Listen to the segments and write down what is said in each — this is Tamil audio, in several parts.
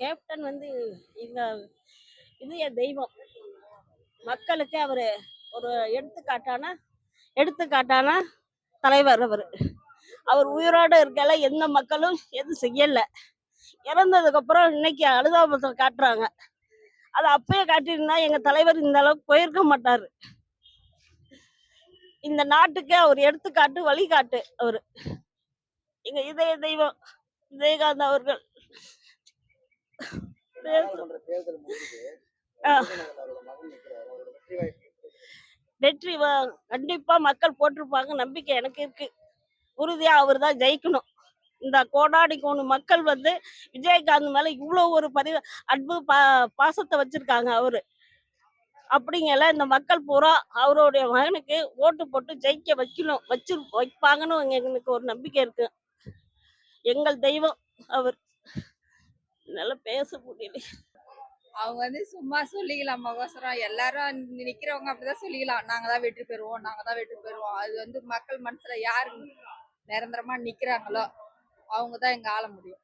கேப்டன் வந்து இந்த இது என் தெய்வம். மக்களுக்கு அவர் ஒரு எடுத்துக்காட்டான எடுத்துக்காட்டான தலைவர் அவர். அவர் உயிரோடு இருக்கல எந்த மக்களும் எதுவும் செய்யல. இறந்ததுக்கு அப்புறம் இன்னைக்கு அனுதாபத்தை காட்டுறாங்க. அது அப்பயே காட்டியிருந்தா எங்க தலைவர் இந்த அளவுக்கு போயிருக்க மாட்டாரு. இந்த நாட்டுக்கு அவர் எடுத்துக்காட்டு வழிகாட்டு அவர். எங்க இதய தெய்வம் விஜயகாந்த் அவர்கள். வெற்றி கண்டிப்பா மக்கள் போட்டிருப்பாங்க. நம்பிக்கை எனக்கு இருக்கு. உறுதியா அவர் தான் ஜெயிக்கணும். இந்த கோடாடி கோணு மக்கள் வந்து விஜயகாந்த் மேல இவ்வளவு ஒரு பதிவு அன்பு பா பாசத்தை வச்சிருக்காங்க அவரு. அப்படிங்கல இந்த மக்கள் பூரா அவருடைய மகனுக்கு ஓட்டு போட்டு ஜெயிக்க வைக்கணும் வச்சு வைப்பாங்கன்னு எங்களுக்கு ஒரு நம்பிக்கை இருக்கு. எங்கள் தெய்வம் அவர். என்னால பேச முடியல. அவங்க வந்து சும்மா சொல்லிக்கலாம் மகோசரம் எல்லாரும் நிற்கிறவங்க நிக்கிறவங்க அப்படிதான் சொல்லிக்கலாம். நாங்க தான் வெற்றி பெறுவோம் நாங்க தான் வெற்றி பெறுவோம். அது வந்து மக்கள் மனசுல யாரு நிரந்தரமா நிக்கிறாங்களோ அவங்க தான் எங்கள் ஆள முடியும்.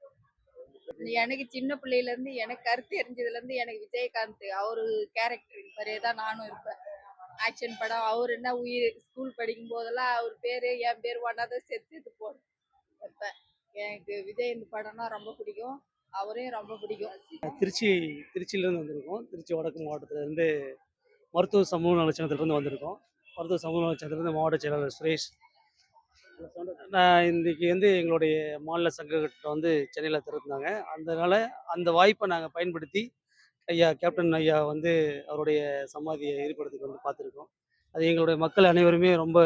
எனக்கு சின்ன பிள்ளையில இருந்து எனக்கு கருத்து எரிஞ்சதுல இருந்து எனக்கு விஜயகாந்த் அவரு கேரக்டர் மாதிரியே தான் நானும் இருப்பேன். ஆக்ஷன் படம் அவர் என்ன உயிர் ஸ்கூல் படிக்கும் போதெல்லாம் அவர் பேரு என் பேர் ஒன்னாத சேர்த்து இது போடும் இருப்பேன் எனக்கு விஜய் இந்த படம்னா ரொம்ப பிடிக்கும். அவரையும் ரொம்ப பிடிக்கும். திருச்சி திருச்சியிலேருந்து வந்திருக்கோம். திருச்சி வடக்கு மாவட்டத்திலேருந்து மருத்துவ சமூக நலச்சங்கத்திலேருந்து வந்திருக்கோம். மருத்துவ சமூக நலச்சங்கத்திலேருந்து மாவட்ட செயலாளர் சுரேஷ். நான் இன்றைக்கி வந்து எங்களுடைய மாநில சங்ககிட்ட வந்து சென்னையில் திறந்தாங்க. அதனால் அந்த வாய்ப்பை நாங்கள் பயன்படுத்தி ஐயா கேப்டன் ஐயா வந்து அவருடைய சமாதியை ஏற்படுத்திக்கு வந்து பார்த்துருக்கோம். அது எங்களுடைய மக்கள் அனைவருமே ரொம்ப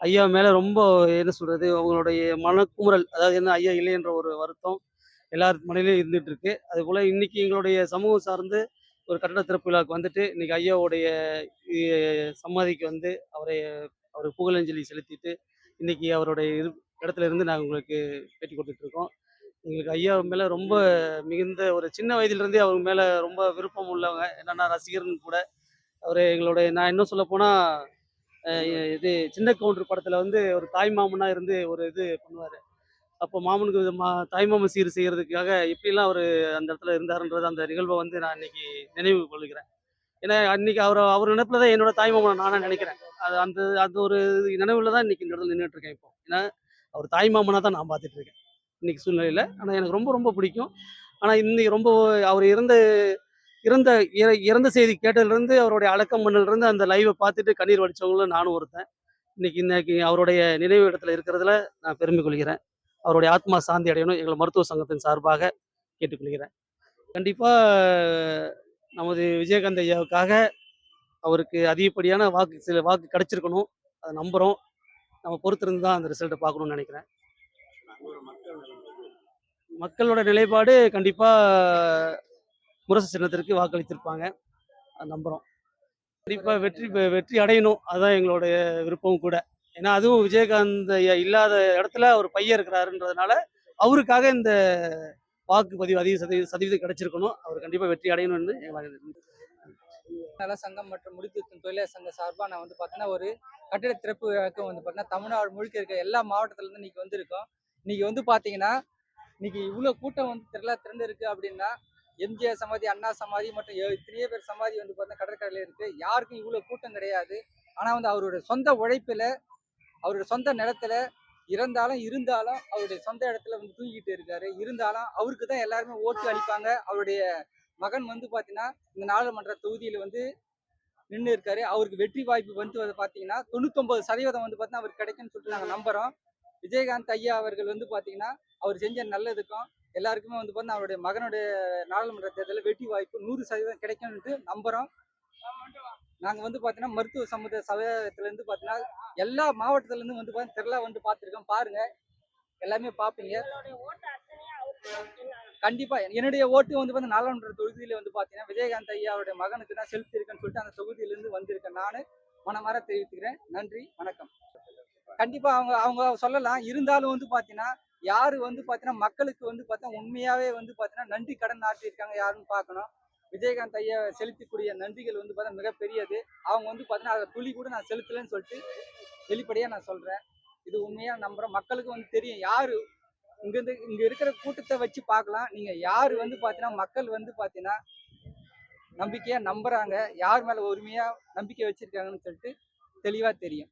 ஐயா மேலே ரொம்ப என்ன சொல்கிறது அவங்களுடைய மனக்குமுறல் அதாவது என்ன ஐயா இல்லை என்ற ஒரு வருத்தம் எல்லார் மனையிலையும் இருந்துட்டு இருக்கு அதுபோல் இன்னைக்கு எங்களுடைய சமூகம் சார்ந்து ஒரு கட்டட திறப்பு விழாவுக்கு வந்துட்டு இன்னைக்கு ஐயாவுடைய சமாதிக்கு வந்து அவரை அவருக்கு புகழஞ்சலி செலுத்திட்டு இன்னைக்கு அவருடைய இரு இடத்துல இருந்து நாங்கள் உங்களுக்கு பேட்டி கொடுத்துட்டு இருக்கோம் எங்களுக்கு ஐயா மேலே ரொம்ப மிகுந்த ஒரு சின்ன வயதிலிருந்தே அவர் மேலே ரொம்ப விருப்பம் உள்ளவங்க. என்னென்னா ரசிகர்னு கூட. அவர் எங்களுடைய நான் இன்னும் சொல்ல போனால் இது சின்ன கவுண்டர் படத்தில் வந்து ஒரு தாய் மாமனாக இருந்து ஒரு இது பண்ணுவார். அப்போ மாமனுக்கு மா தாய்மாமன் சீர் செய்கிறதுக்காக எப்படிலாம் அவர் அந்த இடத்துல இருந்தாருன்றது அந்த நிகழ்வை வந்து நான் இன்னைக்கு நினைவு கொள்கிறேன். ஏன்னா அன்னைக்கு அவர் அவர் நினைப்பில் தான் என்னோட தாய்மாமனை நானாக நினைக்கிறேன். அது அந்த அது ஒரு நினைவில் தான் இன்னைக்கு இந்த இடத்துல நின்றுட்டு இருக்கேன் இப்போ. ஏன்னா அவர் தாய்மாமனாக தான் நான் பார்த்துட்டு இருக்கேன் இன்னைக்கு சூழ்நிலையில். ஆனால் எனக்கு ரொம்ப ரொம்ப பிடிக்கும். ஆனால் இன்னைக்கு ரொம்ப அவர் இறந்த இறந்த இற- இறந்த செய்தி கேட்டதுலேருந்து அவருடைய அடக்கம் பண்ணதுலேருந்து அந்த லைவை பார்த்துட்டு கண்ணீர் வடிச்சவங்களும் நானும் ஒருத்தன். இன்னைக்கு இன்னைக்கு அவருடைய நினைவு இடத்துல இருக்கிறதுல நான் பெருமை கொள்கிறேன். அவருடைய ஆத்மா சாந்தி அடையணும். எங்கள் மருத்துவ சங்கத்தின் சார்பாக கேட்டுக்கொள்கிறேன். கண்டிப்பாக நமது விஜயகாந்த் ஐயாவுக்காக அவருக்கு அதிகப்படியான வாக்கு சில வாக்கு கிடைச்சிருக்கணும். அதை நம்புகிறோம் நம்ம பொறுத்திருந்து தான் அந்த ரிசல்ட்டை பார்க்கணும்னு நினைக்கிறேன். மக்களோட நிலைப்பாடு கண்டிப்பாக முரசு சின்னத்திற்கு வாக்களித்திருப்பாங்க. அதை நம்புகிறோம் கண்டிப்பாக வெற்றி பெ- வெற்றி அடையணும். அதுதான் எங்களுடைய விருப்பமும் கூட. ஏன்னா அதுவும் விஜயகாந்த் இல்லாத இடத்துல அவர் பையன் இருக்கிறாருன்றதுனால அவருக்காக இந்த வாக்குப்பதிவு அதிக சதவீத சதவீதம் கிடைச்சிருக்கணும். அவர் கண்டிப்பாக வெற்றி அடையணும்னு எங்களுக்கு நல சங்கம் மற்றும் முடித்திருத்தும் தொழிலாளர் சங்க சார்பாக நான் வந்து பார்த்தீங்கன்னா ஒரு கட்டிட திறப்பு வந்து பார்த்தீங்கன்னா தமிழ்நாடு முழுக்க இருக்க எல்லா மாவட்டத்துலேருந்து இன்னைக்கு வந்திருக்கோம். இன்னைக்கு வந்து பார்த்தீங்கன்னா இன்னைக்கு இவ்வளோ கூட்டம் வந்து திரளா திரண்டு இருக்கு அப்படின்னா எம்ஜிஆர் சமாதி அண்ணா சமாதி மற்றும் எ- பேர் சமாதி வந்து பார்த்தீங்கன்னா கடற்கரையில் இருக்குது யாருக்கும் இவ்வளோ கூட்டம் கிடையாது. ஆனால் வந்து அவருடைய சொந்த உழைப்பில் அவருடைய சொந்த நிலத்துல இறந்தாலும் இருந்தாலும் அவருடைய சொந்த இடத்துல வந்து தூங்கிட்டு இருக்காரு. இருந்தாலும் அவருக்கு தான் எல்லாருமே ஓட்டு அளிப்பாங்க. அவருடைய மகன் வந்து பார்த்தீங்கன்னா இந்த நாடாளுமன்ற தொகுதியில் வந்து நின்று இருக்காரு. அவருக்கு வெற்றி வாய்ப்பு வந்து பார்த்தீங்கன்னா தொண்ணூத்தொன்பது சதவீதம் வந்து பார்த்தீங்கன்னா அவருக்கு கிடைக்கும்னு சொல்லிட்டு நாங்கள் நம்புறோம். விஜயகாந்த் ஐயா அவர்கள் வந்து பார்த்தீங்கன்னா அவர் செஞ்ச நல்லதுக்கும் எல்லாருக்குமே வந்து பார்த்தீங்கன்னா அவருடைய மகனுடைய நாடாளுமன்ற தேர்தலில் வெற்றி வாய்ப்பு நூறு சதவீதம் கிடைக்கும்னு நம்புறோம். நாங்கள் வந்து பார்த்தீங்கன்னா மருத்துவ சமுதாய சமுதாயத்துலேருந்து பார்த்தீங்கன்னா எல்லா மாவட்டத்துலேருந்து வந்து பார்த்தீங்கன்னா திரளா வந்து பார்த்துருக்கோம் பாருங்க. எல்லாமே பார்ப்பீங்க கண்டிப்பா. என்னுடைய ஓட்டு வந்து வந்து நாடாளுமன்ற தொகுதியில வந்து பாத்தீங்கன்னா விஜயகாந்த் ஐயா அவருடைய மகனுக்கு தான் செலுத்தி இருக்கேன்னு சொல்லிட்டு அந்த தொகுதியில இருந்து வந்திருக்கேன். நானு மனமாற தெரிவித்துக்கிறேன். நன்றி. வணக்கம். கண்டிப்பா அவங்க அவங்க சொல்லலாம். இருந்தாலும் வந்து பாத்தீங்கன்னா யாரு வந்து பாத்தீங்கன்னா மக்களுக்கு வந்து பார்த்தா உண்மையாவே வந்து பாத்தீங்கன்னா நன்றி கடன் ஆற்றியிருக்காங்க யாருன்னு பார்க்கணும் விஜயகாந்த் ஐயா செலுத்தக்கூடிய நன்றிகள் வந்து பார்த்தா மிகப்பெரியது. அவங்க வந்து பார்த்தீங்கன்னா அதில் துளி கூட நான் செலுத்தலைன்னு சொல்லிட்டு வெளிப்படையாக நான் சொல்கிறேன் இது உண்மையாக நம்புகிறேன் மக்களுக்கு வந்து தெரியும். யார் இங்கேருந்து இங்கே இருக்கிற கூட்டத்தை வச்சு பார்க்கலாம். நீங்கள் யார் வந்து பார்த்தீங்கன்னா மக்கள் வந்து பார்த்தீங்கன்னா நம்பிக்கையாக நம்புகிறாங்க யார் மேலே உரிமையாக நம்பிக்கை வச்சுருக்காங்கன்னு சொல்லிட்டு தெளிவாக தெரியும்.